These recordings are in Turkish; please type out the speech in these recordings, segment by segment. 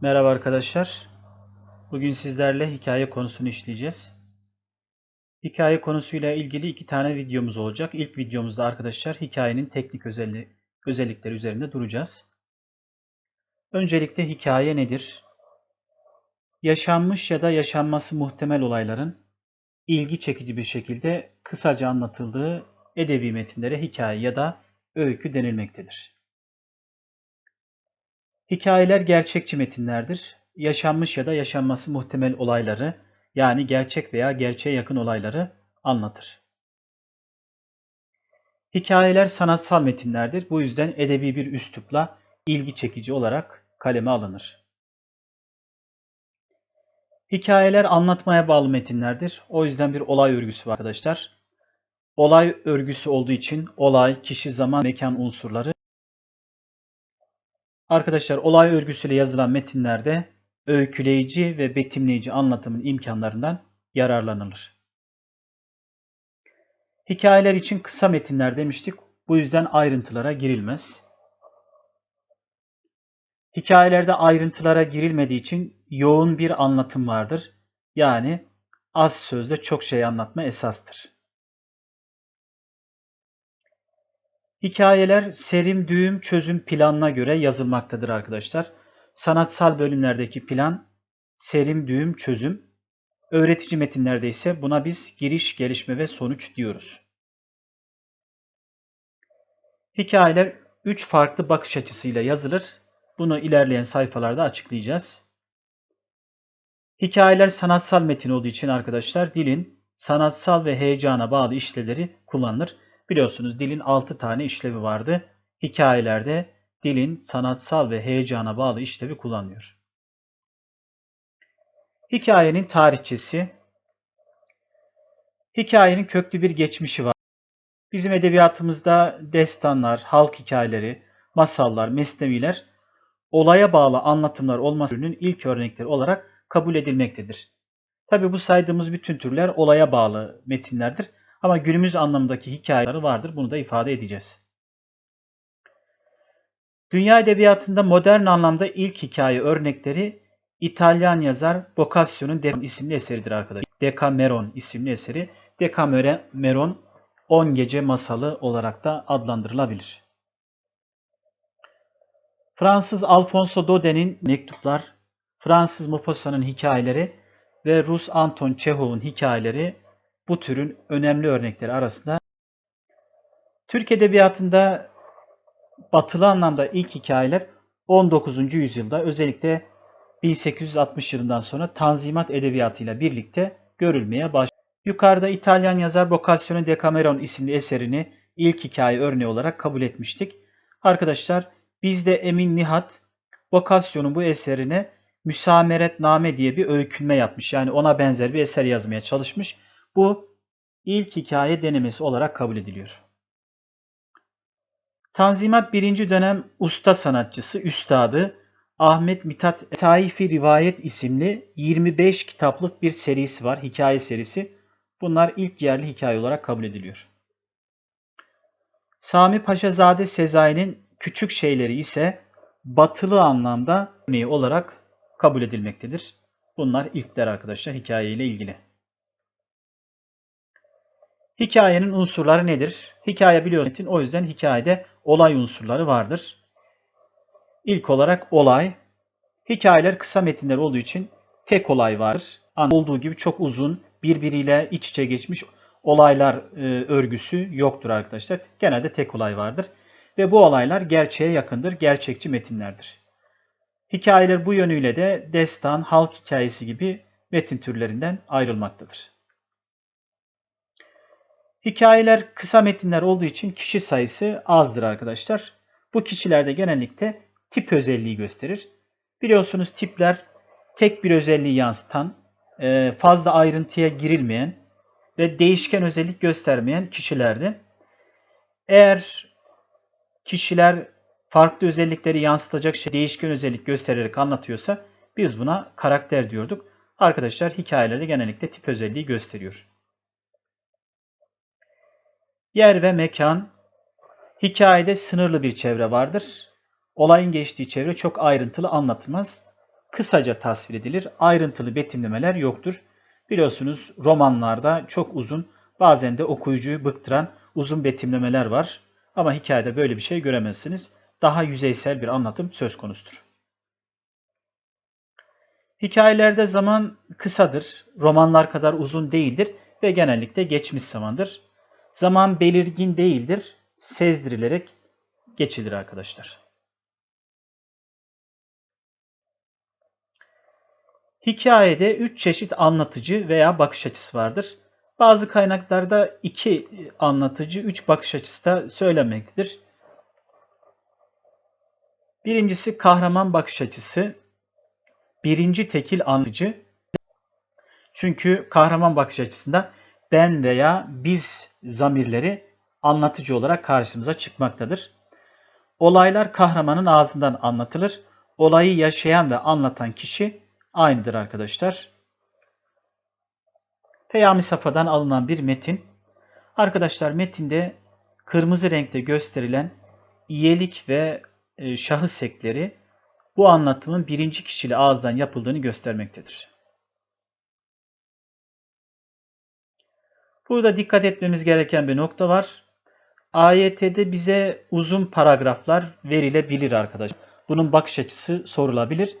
Merhaba arkadaşlar. Bugün sizlerle hikaye konusunu işleyeceğiz. Hikaye konusuyla ilgili iki tane videomuz olacak. İlk videomuzda arkadaşlar hikayenin teknik özellikleri üzerinde duracağız. Öncelikle hikaye nedir? Yaşanmış ya da yaşanması muhtemel olayların ilgi çekici bir şekilde kısaca anlatıldığı edebi metinlere hikaye ya da öykü denilmektedir. Hikayeler gerçekçi metinlerdir. Yaşanmış ya da yaşanması muhtemel olayları, yani gerçek veya gerçeğe yakın olayları anlatır. Hikayeler sanatsal metinlerdir. Bu yüzden edebi bir üslupla ilgi çekici olarak kaleme alınır. Hikayeler anlatmaya bağlı metinlerdir. O yüzden bir olay örgüsü var arkadaşlar. Olay örgüsü olduğu için olay, kişi, zaman, mekan unsurları Arkadaşlar olay örgüsüyle yazılan metinlerde öyküleyici ve betimleyici anlatımın imkanlarından yararlanılır. Hikayeler için kısa metinler demiştik. Bu yüzden ayrıntılara girilmez. Hikayelerde ayrıntılara girilmediği için yoğun bir anlatım vardır. Yani az sözde çok şey anlatma esastır. Hikayeler serim, düğüm, çözüm planına göre yazılmaktadır arkadaşlar. Sanatsal bölümlerdeki plan serim, düğüm, çözüm. Öğretici metinlerde ise buna biz giriş, gelişme ve sonuç diyoruz. Hikayeler 3 farklı bakış açısıyla yazılır. Bunu ilerleyen sayfalarda açıklayacağız. Hikayeler sanatsal metin olduğu için arkadaşlar dilin sanatsal ve heyecana bağlı işlevleri kullanılır. Biliyorsunuz dilin 6 tane işlevi vardı. Hikayelerde dilin sanatsal ve heyecana bağlı işlevi kullanılıyor. Hikayenin tarihçesi Hikayenin köklü bir geçmişi var. Bizim edebiyatımızda destanlar, halk hikayeleri, masallar, mesneviler olaya bağlı anlatımlar olmasının ilk örnekleri olarak kabul edilmektedir. Tabi bu saydığımız bütün türler olaya bağlı metinlerdir. Ama günümüz anlamındaki hikayeleri vardır. Bunu da ifade edeceğiz. Dünya edebiyatında modern anlamda ilk hikaye örnekleri İtalyan yazar Boccaccio'nun Decameron isimli eseridir arkadaşlar. Decameron isimli eseri Decameron 10 gece masalı olarak da adlandırılabilir. Fransız Alfonso Daude'nin mektuplar, Fransız Maupassant'ın hikayeleri ve Rus Anton Çehov'un hikayeleri bu türün önemli örnekleri arasında. Türk Edebiyatı'nda batılı anlamda ilk hikayeler 19. yüzyılda özellikle 1860 yılından sonra Tanzimat Edebiyatı ile birlikte görülmeye başladı. Yukarıda İtalyan yazar Boccaccio'nun Decameron isimli eserini ilk hikaye örneği olarak kabul etmiştik. Arkadaşlar bizde Emin Nihat Boccaccio'nun bu eserine Müsameretname diye bir öykünme yapmış. Yani ona benzer bir eser yazmaya çalışmış. Bu ilk hikaye denemesi olarak kabul ediliyor. Tanzimat birinci dönem usta sanatçısı, üstadı Ahmet Mithat Taifi Rivayet isimli 25 kitaplık bir serisi var, hikaye serisi. Bunlar ilk yerli hikaye olarak kabul ediliyor. Sami Paşazade Sezai'nin küçük şeyleri ise batılı anlamda örneği olarak kabul edilmektedir. Bunlar ilkler arkadaşlar hikaye ile ilgili. Hikayenin unsurları nedir? Hikaye biliyorsunuz o yüzden hikayede olay unsurları vardır. İlk olarak olay. Hikayeler kısa metinler olduğu için tek olay vardır. Olduğu gibi çok uzun, birbiriyle iç içe geçmiş olaylar e, örgüsü yoktur arkadaşlar. Genelde tek olay vardır. Ve bu olaylar gerçeğe yakındır, gerçekçi metinlerdir. Hikayeler bu yönüyle de destan, halk hikayesi gibi metin türlerinden ayrılmaktadır. Hikayeler kısa metinler olduğu için kişi sayısı azdır arkadaşlar. Bu kişilerde genellikle tip özelliği gösterir. Biliyorsunuz tipler tek bir özelliği yansıtan, e, fazla ayrıntıya girilmeyen ve değişken özellik göstermeyen kişilerdi. Eğer kişiler farklı özellikleri yansıtacak şey değişken özellik göstererek anlatıyorsa biz buna karakter diyorduk. Arkadaşlar hikayelerde genellikle tip özelliği gösteriyor. Yer ve mekan. Hikayede sınırlı bir çevre vardır. Olayın geçtiği çevre çok ayrıntılı anlatılmaz. kısaca tasvir edilir. Ayrıntılı betimlemeler yoktur. Biliyorsunuz romanlarda çok uzun, bazen de okuyucuyu bıktıran uzun betimlemeler var. Ama hikayede böyle bir şey göremezsiniz. Daha yüzeysel bir anlatım söz konusudur. Hikayelerde zaman kısadır, romanlar kadar uzun değildir ve genellikle geçmiş zamandır. Zaman belirgin değildir, sezdirilerek geçilir arkadaşlar. Hikayede üç çeşit anlatıcı veya bakış açısı vardır. Bazı kaynaklarda iki anlatıcı, üç bakış açısı da söylenmektedir. Birincisi kahraman bakış açısı. Birinci tekil anlatıcı. Çünkü kahraman bakış açısında ben veya biz zamirleri anlatıcı olarak karşımıza çıkmaktadır. Olaylar kahramanın ağzından anlatılır. Olayı yaşayan ve anlatan kişi aynıdır arkadaşlar. Peyami Safa'dan alınan bir metin. Arkadaşlar metinde kırmızı renkte gösterilen iyelik ve e, şahıs ekleri bu anlatımın birinci kişili ağızdan yapıldığını göstermektedir. Burada dikkat etmemiz gereken bir nokta var. AYT'de bize uzun paragraflar verilebilir arkadaşlar. Bunun bakış açısı sorulabilir.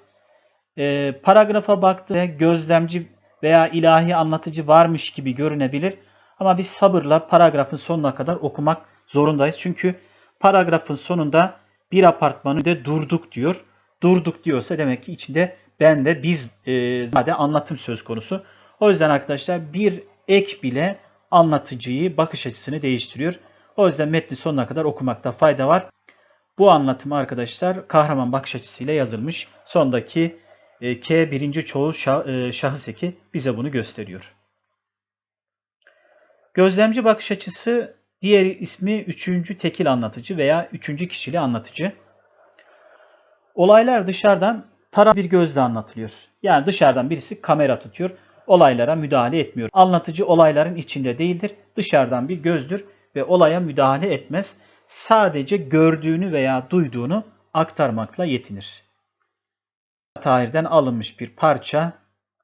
E, paragrafa baktığında gözlemci veya ilahi anlatıcı varmış gibi görünebilir. Ama biz sabırla paragrafın sonuna kadar okumak zorundayız. Çünkü paragrafın sonunda bir apartmanın de durduk diyor. Durduk diyorsa demek ki içinde ben de biz e, anlatım söz konusu. O yüzden arkadaşlar bir ek bile anlatıcıyı, bakış açısını değiştiriyor. O yüzden metni sonuna kadar okumakta fayda var. Bu anlatım arkadaşlar kahraman bakış açısıyla yazılmış. Sondaki e, K birinci çoğul şah, e, şahıs eki bize bunu gösteriyor. Gözlemci bakış açısı diğer ismi üçüncü tekil anlatıcı veya üçüncü kişili anlatıcı. Olaylar dışarıdan taraf bir gözle anlatılıyor. Yani dışarıdan birisi kamera tutuyor. Olaylara müdahale etmiyor. Anlatıcı olayların içinde değildir. Dışarıdan bir gözdür ve olaya müdahale etmez. Sadece gördüğünü veya duyduğunu aktarmakla yetinir. Tahir'den alınmış bir parça.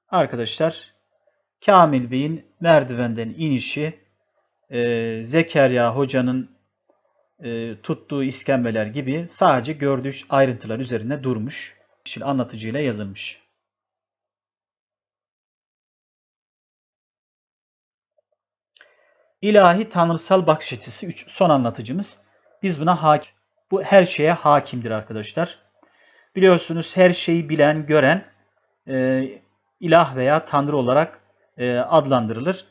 Arkadaşlar Kamil Bey'in merdivenden inişi, e, Zekeriya Hoca'nın e, tuttuğu iskembeler gibi sadece gördüğü ayrıntılar üzerinde durmuş. Anlatıcıyla yazılmış. İlahi tanrısal bakış açısı üç, son anlatıcımız. Biz buna hakim. Bu her şeye hakimdir arkadaşlar. Biliyorsunuz her şeyi bilen, gören e, ilah veya tanrı olarak e, adlandırılır.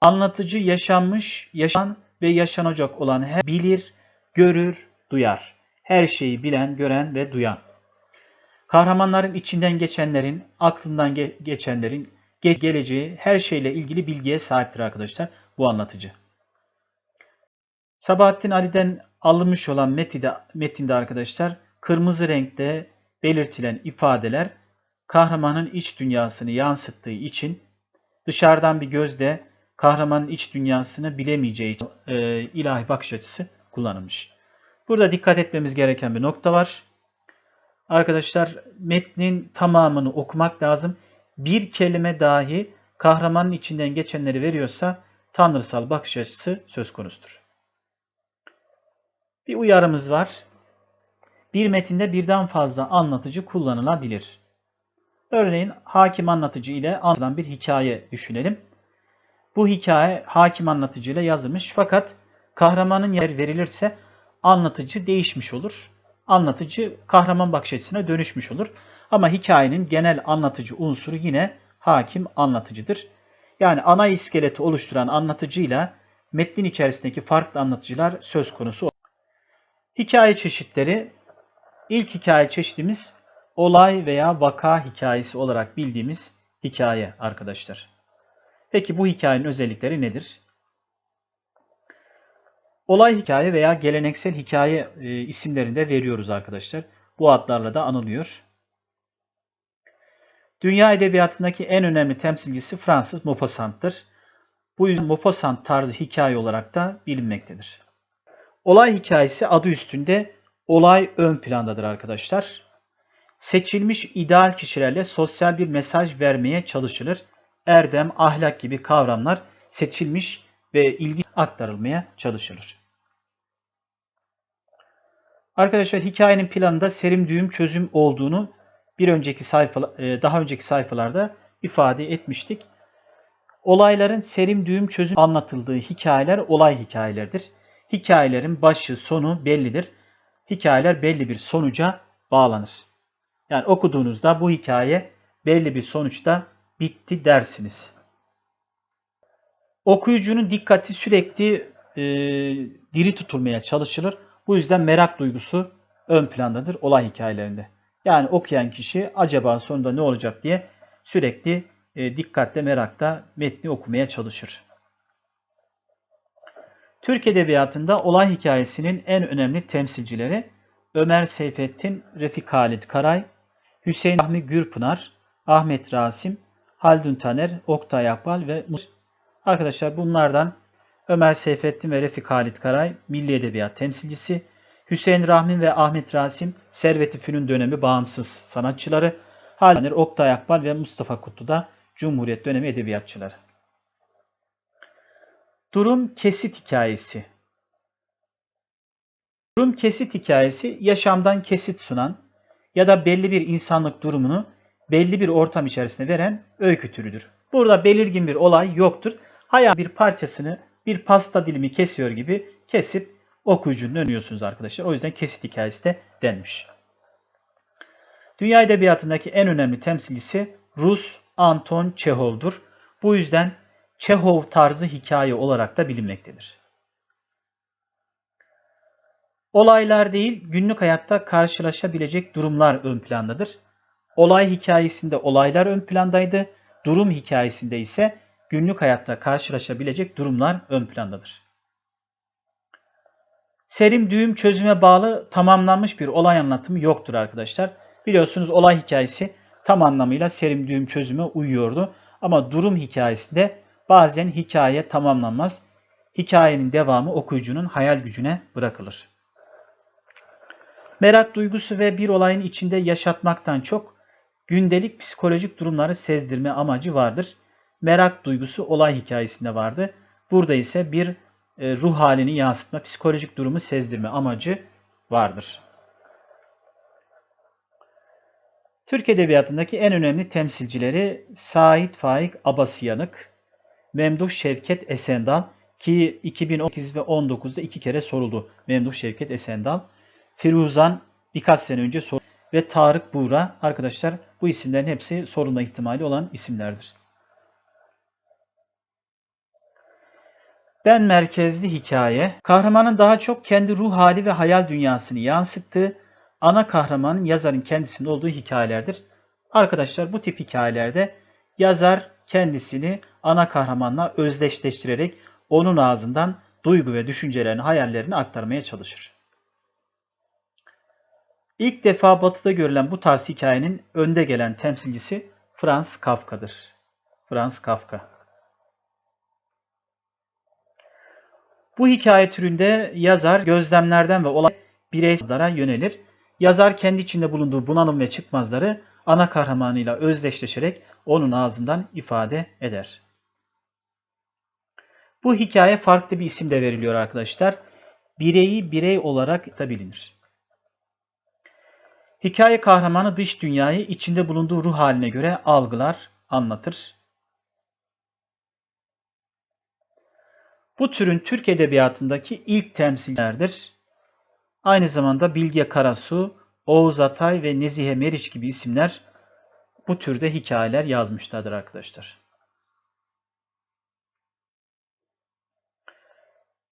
Anlatıcı yaşanmış, yaşan ve yaşanacak olan her bilir, görür, duyar. Her şeyi bilen, gören ve duyan. Kahramanların içinden geçenlerin, aklından ge geçenlerin ge geleceği her şeyle ilgili bilgiye sahiptir arkadaşlar bu anlatıcı. Sabahattin Ali'den alınmış olan metinde, metinde arkadaşlar kırmızı renkte belirtilen ifadeler kahramanın iç dünyasını yansıttığı için dışarıdan bir gözle kahramanın iç dünyasını bilemeyeceği için e, ilahi bakış açısı kullanılmış. Burada dikkat etmemiz gereken bir nokta var. Arkadaşlar metnin tamamını okumak lazım. Bir kelime dahi kahramanın içinden geçenleri veriyorsa tanrısal bakış açısı söz konusudur. Bir uyarımız var. Bir metinde birden fazla anlatıcı kullanılabilir. Örneğin hakim anlatıcı ile anlatılan bir hikaye düşünelim. Bu hikaye hakim anlatıcı ile yazılmış fakat kahramanın yer verilirse anlatıcı değişmiş olur. Anlatıcı kahraman bakış açısına dönüşmüş olur. Ama hikayenin genel anlatıcı unsuru yine hakim anlatıcıdır. Yani ana iskeleti oluşturan anlatıcıyla metnin içerisindeki farklı anlatıcılar söz konusu. Hikaye çeşitleri ilk hikaye çeşidimiz olay veya vaka hikayesi olarak bildiğimiz hikaye arkadaşlar. Peki bu hikayenin özellikleri nedir? Olay hikaye veya geleneksel hikaye e, isimlerini de veriyoruz arkadaşlar. Bu adlarla da anılıyor. Dünya edebiyatındaki en önemli temsilcisi Fransız Maupassant'tır. Bu yüzden Maupassant tarzı hikaye olarak da bilinmektedir. Olay hikayesi adı üstünde olay ön plandadır arkadaşlar. seçilmiş ideal kişilerle sosyal bir mesaj vermeye çalışılır. Erdem, ahlak gibi kavramlar seçilmiş ve ilgi aktarılmaya çalışılır. Arkadaşlar hikayenin planında serim düğüm çözüm olduğunu bir önceki sayfa e, daha önceki sayfalarda ifade etmiştik. Olayların serim düğüm çözüm anlatıldığı hikayeler olay hikayeleridir. Hikayelerin başı sonu bellidir. Hikayeler belli bir sonuca bağlanır. Yani okuduğunuzda bu hikaye belli bir sonuçta bitti dersiniz. Okuyucunun dikkati sürekli e, diri tutulmaya çalışılır. Bu yüzden merak duygusu ön plandadır olay hikayelerinde. Yani okuyan kişi acaba sonunda ne olacak diye sürekli e, dikkatle merakta metni okumaya çalışır. Türk Edebiyatı'nda olay hikayesinin en önemli temsilcileri Ömer Seyfettin, Refik Halit Karay, Hüseyin Rahmi Gürpınar, Ahmet Rasim, Haldun Taner, Oktay Akbal ve Arkadaşlar bunlardan Ömer Seyfettin ve Refik Halit Karay Milli Edebiyat temsilcisi, Hüseyin Rahmi ve Ahmet Rasim Servet-i Fünun dönemi bağımsız sanatçıları, Taner, Oktay Akbal ve Mustafa Kutlu da Cumhuriyet dönemi edebiyatçıları. Durum kesit hikayesi. Durum kesit hikayesi yaşamdan kesit sunan ya da belli bir insanlık durumunu belli bir ortam içerisinde veren öykü türüdür. Burada belirgin bir olay yoktur. Hayal bir parçasını bir pasta dilimi kesiyor gibi kesip okuyucunun önüyorsunuz arkadaşlar. O yüzden kesit hikayesi de denmiş. Dünya edebiyatındaki en önemli temsilcisi Rus Anton Çehov'dur. Bu yüzden Çehov tarzı hikaye olarak da bilinmektedir. Olaylar değil, günlük hayatta karşılaşabilecek durumlar ön plandadır. Olay hikayesinde olaylar ön plandaydı, durum hikayesinde ise günlük hayatta karşılaşabilecek durumlar ön plandadır. Serim düğüm çözüme bağlı tamamlanmış bir olay anlatımı yoktur arkadaşlar. Biliyorsunuz olay hikayesi tam anlamıyla serim düğüm çözüme uyuyordu. Ama durum hikayesinde bazen hikaye tamamlanmaz. Hikayenin devamı okuyucunun hayal gücüne bırakılır. Merak duygusu ve bir olayın içinde yaşatmaktan çok gündelik psikolojik durumları sezdirme amacı vardır. Merak duygusu olay hikayesinde vardı. Burada ise bir ruh halini yansıtma, psikolojik durumu sezdirme amacı vardır. Türk Edebiyatı'ndaki en önemli temsilcileri Sait Faik Abasıyanık, Memduh Şevket Esendal ki 2018 ve 19'da iki kere soruldu Memduh Şevket Esendal. Firuzan birkaç sene önce soruldu ve Tarık Buğra arkadaşlar bu isimlerin hepsi sorulma ihtimali olan isimlerdir. Ben merkezli hikaye, kahramanın daha çok kendi ruh hali ve hayal dünyasını yansıttığı, ana kahramanın yazarın kendisinde olduğu hikayelerdir. Arkadaşlar bu tip hikayelerde yazar kendisini ana kahramanla özdeşleştirerek onun ağzından duygu ve düşüncelerini, hayallerini aktarmaya çalışır. İlk defa batıda görülen bu tarz hikayenin önde gelen temsilcisi Franz Kafka'dır. Franz Kafka. Bu hikaye türünde yazar gözlemlerden ve olay bireysellara yönelir. Yazar kendi içinde bulunduğu bunalım ve çıkmazları ana kahramanıyla özdeşleşerek onun ağzından ifade eder. Bu hikaye farklı bir isimle veriliyor arkadaşlar. Bireyi birey olarak da bilinir. Hikaye kahramanı dış dünyayı içinde bulunduğu ruh haline göre algılar, anlatır. Bu türün Türk Edebiyatı'ndaki ilk temsilcilerdir. Aynı zamanda Bilge Karasu, Oğuz Atay ve Nezihe Meriç gibi isimler bu türde hikayeler yazmışlardır arkadaşlar.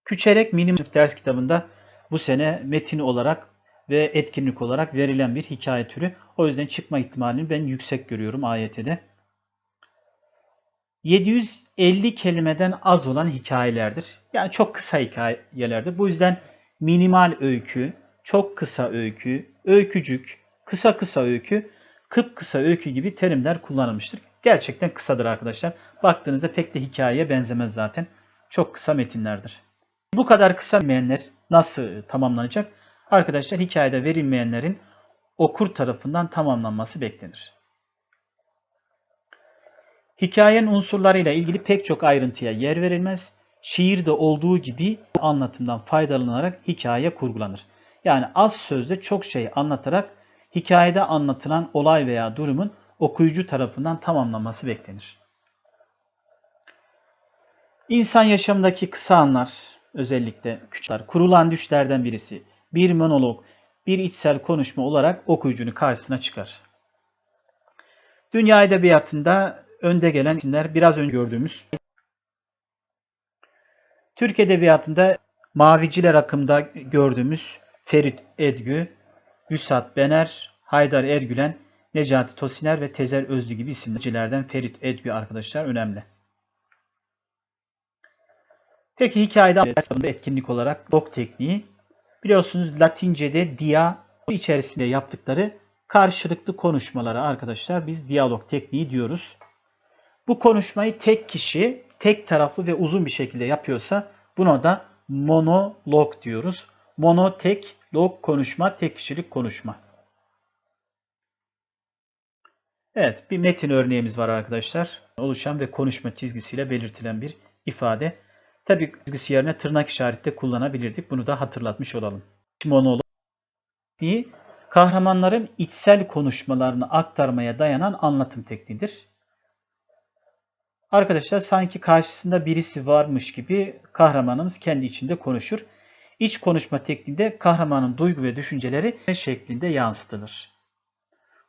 Küçerek Minim ders kitabında bu sene metin olarak ve etkinlik olarak verilen bir hikaye türü. O yüzden çıkma ihtimalini ben yüksek görüyorum AYT'de. 750 kelimeden az olan hikayelerdir. Yani çok kısa hikayelerdir. Bu yüzden minimal öykü, çok kısa öykü, öykücük, kısa kısa öykü, kıp kısa öykü gibi terimler kullanılmıştır. Gerçekten kısadır arkadaşlar. Baktığınızda pek de hikayeye benzemez zaten. Çok kısa metinlerdir. Bu kadar kısa metinler nasıl tamamlanacak? Arkadaşlar hikayede verilmeyenlerin okur tarafından tamamlanması beklenir. Hikayenin unsurlarıyla ilgili pek çok ayrıntıya yer verilmez. Şiirde olduğu gibi anlatımdan faydalanarak hikaye kurgulanır. Yani az sözde çok şey anlatarak hikayede anlatılan olay veya durumun okuyucu tarafından tamamlanması beklenir. İnsan yaşamındaki kısa anlar, özellikle küçükler, kurulan düşlerden birisi, bir monolog, bir içsel konuşma olarak okuyucunun karşısına çıkar. Dünya edebiyatında önde gelen isimler biraz önce gördüğümüz Türk Edebiyatı'nda Maviciler akımda gördüğümüz Ferit Edgü, Vüsat Bener, Haydar Ergülen, Necati Tosiner ve Tezer Özlü gibi isimlerden Ferit Edgü arkadaşlar önemli. Peki hikayede etkinlik olarak dok tekniği biliyorsunuz Latince'de dia içerisinde yaptıkları karşılıklı konuşmalara arkadaşlar biz diyalog tekniği diyoruz. Bu konuşmayı tek kişi tek taraflı ve uzun bir şekilde yapıyorsa buna da monolog diyoruz. Mono tek, log konuşma, tek kişilik konuşma. Evet, bir metin örneğimiz var arkadaşlar. Oluşan ve konuşma çizgisiyle belirtilen bir ifade. Tabi çizgisi yerine tırnak işareti de kullanabilirdik. Bunu da hatırlatmış olalım. Monolog kahramanların içsel konuşmalarını aktarmaya dayanan anlatım tekniğidir. Arkadaşlar sanki karşısında birisi varmış gibi kahramanımız kendi içinde konuşur. İç konuşma tekniğinde kahramanın duygu ve düşünceleri şeklinde yansıtılır.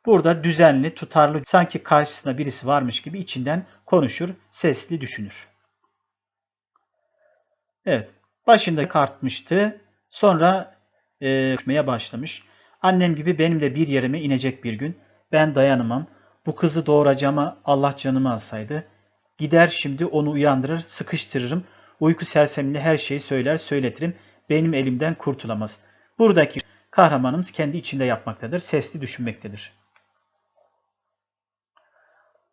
Burada düzenli, tutarlı, sanki karşısında birisi varmış gibi içinden konuşur, sesli düşünür. Evet, başında kartmıştı. Sonra e, konuşmaya başlamış. Annem gibi benim de bir yerime inecek bir gün. Ben dayanamam. Bu kızı doğuracağıma Allah canımı alsaydı. Gider şimdi onu uyandırır, sıkıştırırım. Uyku sersemliği her şeyi söyler, söyletirim. Benim elimden kurtulamaz. Buradaki kahramanımız kendi içinde yapmaktadır, sesli düşünmektedir.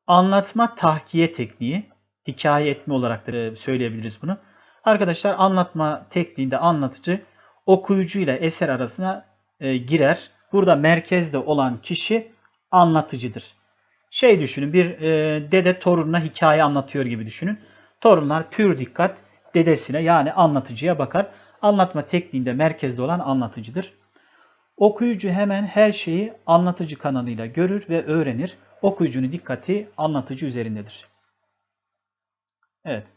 Anlatma tahkiye tekniği, hikaye etme olarak da söyleyebiliriz bunu. Arkadaşlar anlatma tekniğinde anlatıcı okuyucuyla eser arasına e, girer. Burada merkezde olan kişi anlatıcıdır. Şey düşünün bir e, dede torununa hikaye anlatıyor gibi düşünün. Torunlar pür dikkat dedesine yani anlatıcıya bakar. Anlatma tekniğinde merkezde olan anlatıcıdır. Okuyucu hemen her şeyi anlatıcı kanalıyla görür ve öğrenir. Okuyucunun dikkati anlatıcı üzerindedir. Evet.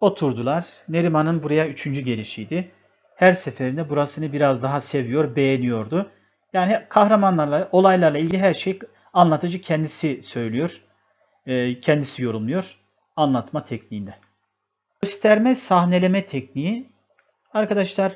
Oturdular. Neriman'ın buraya üçüncü gelişiydi. Her seferinde burasını biraz daha seviyor, beğeniyordu. Yani kahramanlarla, olaylarla ilgili her şey anlatıcı kendisi söylüyor. E, kendisi yorumluyor anlatma tekniğinde. Gösterme sahneleme tekniği arkadaşlar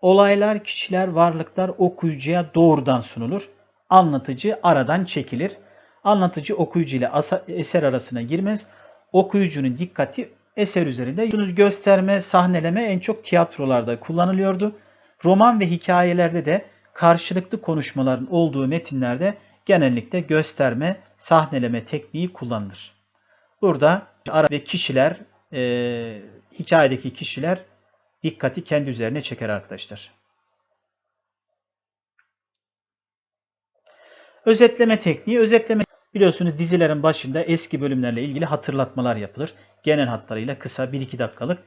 olaylar, kişiler, varlıklar okuyucuya doğrudan sunulur. Anlatıcı aradan çekilir. Anlatıcı okuyucu ile eser arasına girmez. Okuyucunun dikkati eser üzerinde. Bunu gösterme, sahneleme en çok tiyatrolarda kullanılıyordu. Roman ve hikayelerde de karşılıklı konuşmaların olduğu metinlerde genellikle gösterme, sahneleme tekniği kullanılır. Burada ara ve kişiler, e, hikayedeki kişiler dikkati kendi üzerine çeker arkadaşlar. Özetleme tekniği, özetleme biliyorsunuz dizilerin başında eski bölümlerle ilgili hatırlatmalar yapılır. Genel hatlarıyla kısa 1-2 dakikalık.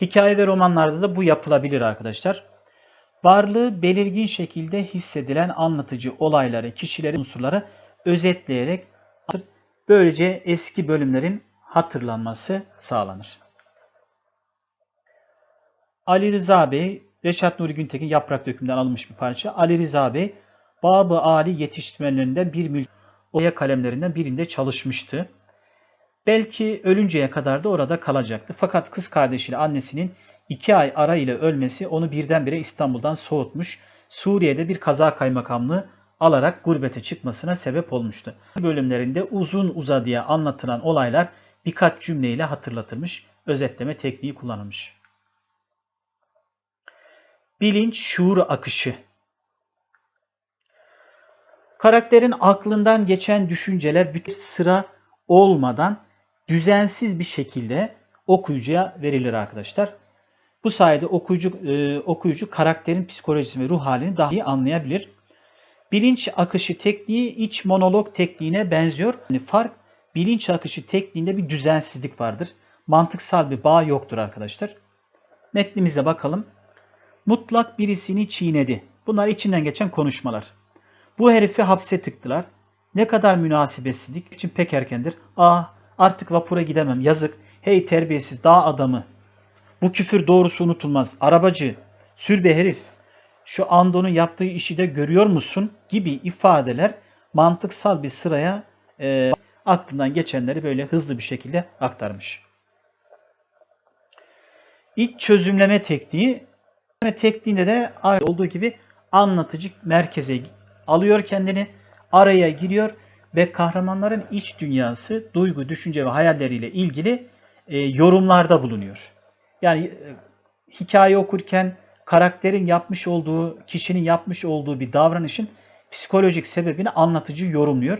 Hikaye ve romanlarda da bu yapılabilir arkadaşlar. Varlığı belirgin şekilde hissedilen anlatıcı olayları, kişileri, unsurları özetleyerek böylece eski bölümlerin hatırlanması sağlanır. Ali Rıza Bey, Reşat Nuri Güntekin Yaprak Dökümünden alınmış bir parça. Ali Rıza Bey, Babı Ali yetiştirmelerinden bir mülk oya kalemlerinden birinde çalışmıştı. Belki ölünceye kadar da orada kalacaktı. Fakat kız kardeşiyle annesinin iki ay ara ile ölmesi onu birdenbire İstanbul'dan soğutmuş. Suriye'de bir kaza kaymakamlığı alarak gurbete çıkmasına sebep olmuştu. Bölümlerinde uzun uzadıya anlatılan olaylar birkaç cümleyle hatırlatılmış, özetleme tekniği kullanılmış. Bilinç, şuur akışı. Karakterin aklından geçen düşünceler bir sıra olmadan düzensiz bir şekilde okuyucuya verilir arkadaşlar. Bu sayede okuyucu, e, okuyucu karakterin psikolojisini ve ruh halini daha iyi anlayabilir. Bilinç akışı tekniği iç monolog tekniğine benziyor. Yani fark bilinç akışı tekniğinde bir düzensizlik vardır. Mantıksal bir bağ yoktur arkadaşlar. Metnimize bakalım. Mutlak birisini çiğnedi. Bunlar içinden geçen konuşmalar. Bu herifi hapse tıktılar. Ne kadar münasebetsizlik için pek erkendir. Ah artık vapura gidemem yazık. Hey terbiyesiz dağ adamı. Bu küfür doğrusu unutulmaz. Arabacı, sürbe herif. Şu Ando'nun yaptığı işi de görüyor musun? Gibi ifadeler mantıksal bir sıraya e, aklından geçenleri böyle hızlı bir şekilde aktarmış. İç çözümleme tekniği çözümleme tekniğinde de olduğu gibi anlatıcı merkeze alıyor kendini, araya giriyor ve kahramanların iç dünyası, duygu, düşünce ve hayalleriyle ilgili e, yorumlarda bulunuyor. Yani e, hikaye okurken karakterin yapmış olduğu, kişinin yapmış olduğu bir davranışın psikolojik sebebini anlatıcı yorumluyor.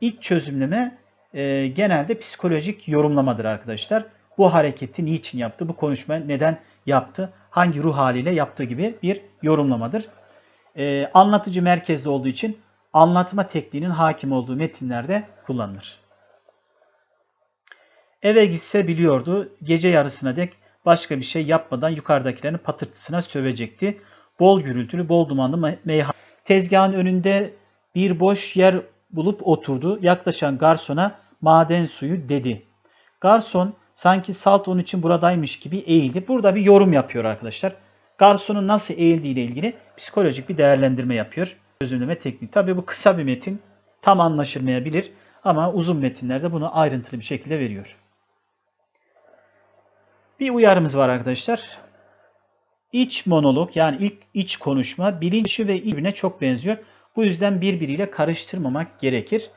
İç çözümleme e, genelde psikolojik yorumlamadır arkadaşlar. Bu hareketi niçin yaptı, bu konuşma neden yaptı, hangi ruh haliyle yaptığı gibi bir yorumlamadır. E, anlatıcı merkezde olduğu için anlatma tekniğinin hakim olduğu metinlerde kullanılır. Eve gitse biliyordu, gece yarısına dek başka bir şey yapmadan yukarıdakilerin patırtısına sövecekti. Bol gürültülü, bol dumanlı meyhane. Tezgahın önünde bir boş yer bulup oturdu. Yaklaşan garsona maden suyu dedi. Garson sanki salt onun için buradaymış gibi eğildi. Burada bir yorum yapıyor arkadaşlar. Garsonun nasıl eğildiği ilgili psikolojik bir değerlendirme yapıyor. Çözümleme tekniği. Tabi bu kısa bir metin. Tam anlaşılmayabilir ama uzun metinlerde bunu ayrıntılı bir şekilde veriyor. Bir uyarımız var arkadaşlar. İç monolog yani ilk iç konuşma bilinçli ve birbirine çok benziyor. Bu yüzden birbiriyle karıştırmamak gerekir.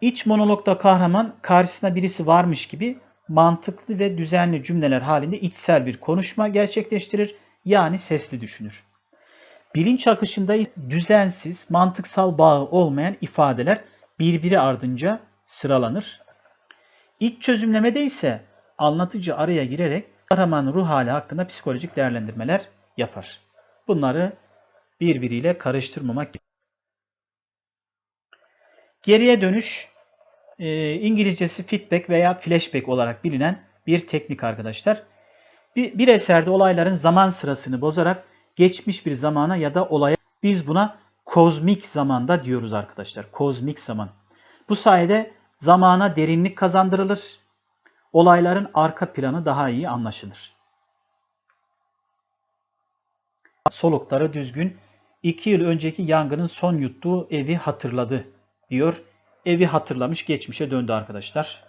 İç monologda kahraman karşısında birisi varmış gibi mantıklı ve düzenli cümleler halinde içsel bir konuşma gerçekleştirir. Yani sesli düşünür. Bilinç akışında düzensiz, mantıksal bağı olmayan ifadeler birbiri ardınca sıralanır. İç çözümlemede ise anlatıcı araya girerek kahramanın ruh hali hakkında psikolojik değerlendirmeler yapar. Bunları birbiriyle karıştırmamak gerekir. Geriye dönüş e, İngilizcesi feedback veya flashback olarak bilinen bir teknik arkadaşlar. Bir, bir eserde olayların zaman sırasını bozarak geçmiş bir zamana ya da olaya biz buna kozmik zamanda diyoruz arkadaşlar. Kozmik zaman. Bu sayede zamana derinlik kazandırılır. Olayların arka planı daha iyi anlaşılır. Solukları düzgün. İki yıl önceki yangının son yuttuğu evi hatırladı diyor. Evi hatırlamış geçmişe döndü arkadaşlar.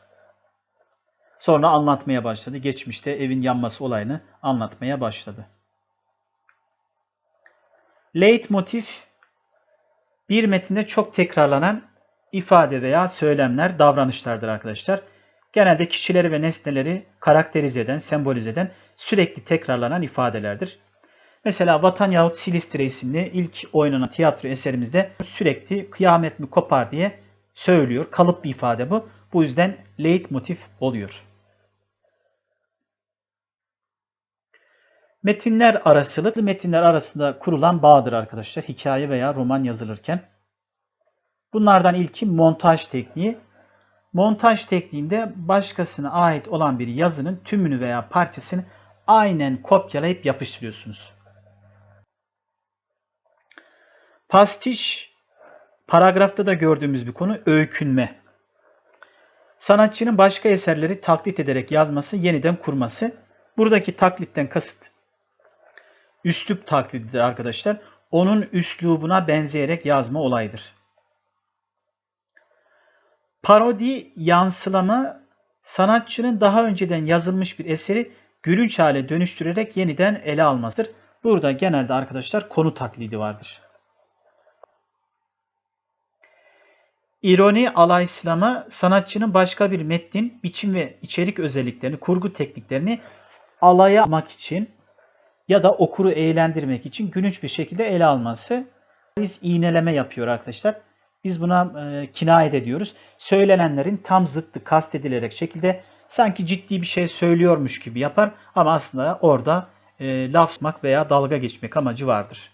Sonra anlatmaya başladı. Geçmişte evin yanması olayını anlatmaya başladı. Leitmotiv bir metinde çok tekrarlanan ifade veya söylemler, davranışlardır arkadaşlar. Genelde kişileri ve nesneleri karakterize eden, sembolize eden sürekli tekrarlanan ifadelerdir. Mesela Vatan yahut Silistre isimli ilk oynanan tiyatro eserimizde sürekli kıyamet mi kopar diye söylüyor. Kalıp bir ifade bu. Bu yüzden leitmotiv oluyor. Metinler arasılık, metinler arasında kurulan bağdır arkadaşlar. Hikaye veya roman yazılırken. Bunlardan ilki montaj tekniği. Montaj tekniğinde başkasına ait olan bir yazının tümünü veya parçasını aynen kopyalayıp yapıştırıyorsunuz. Pastiş, paragrafta da gördüğümüz bir konu öykünme. Sanatçının başka eserleri taklit ederek yazması, yeniden kurması. Buradaki taklitten kasıt üslup taklididir arkadaşlar. Onun üslubuna benzeyerek yazma olayıdır. Parodi, yansılama sanatçının daha önceden yazılmış bir eseri gülünç hale dönüştürerek yeniden ele almasıdır. Burada genelde arkadaşlar konu taklidi vardır. İroni, alayslama sanatçının başka bir metnin biçim ve içerik özelliklerini, kurgu tekniklerini alaya almak için ya da okuru eğlendirmek için gülünç bir şekilde ele alması. Biz iğneleme yapıyor arkadaşlar. Biz buna e, kinayet ediyoruz. Söylenenlerin tam zıttı kastedilerek şekilde sanki ciddi bir şey söylüyormuş gibi yapar ama aslında orada e, laf veya dalga geçmek amacı vardır.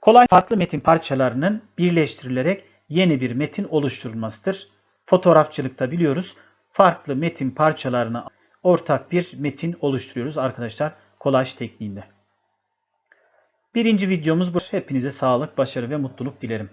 Kolaj farklı metin parçalarının birleştirilerek yeni bir metin oluşturulmasıdır. Fotoğrafçılıkta biliyoruz farklı metin parçalarını ortak bir metin oluşturuyoruz arkadaşlar kolaj tekniğinde. Birinci videomuz bu. Hepinize sağlık, başarı ve mutluluk dilerim.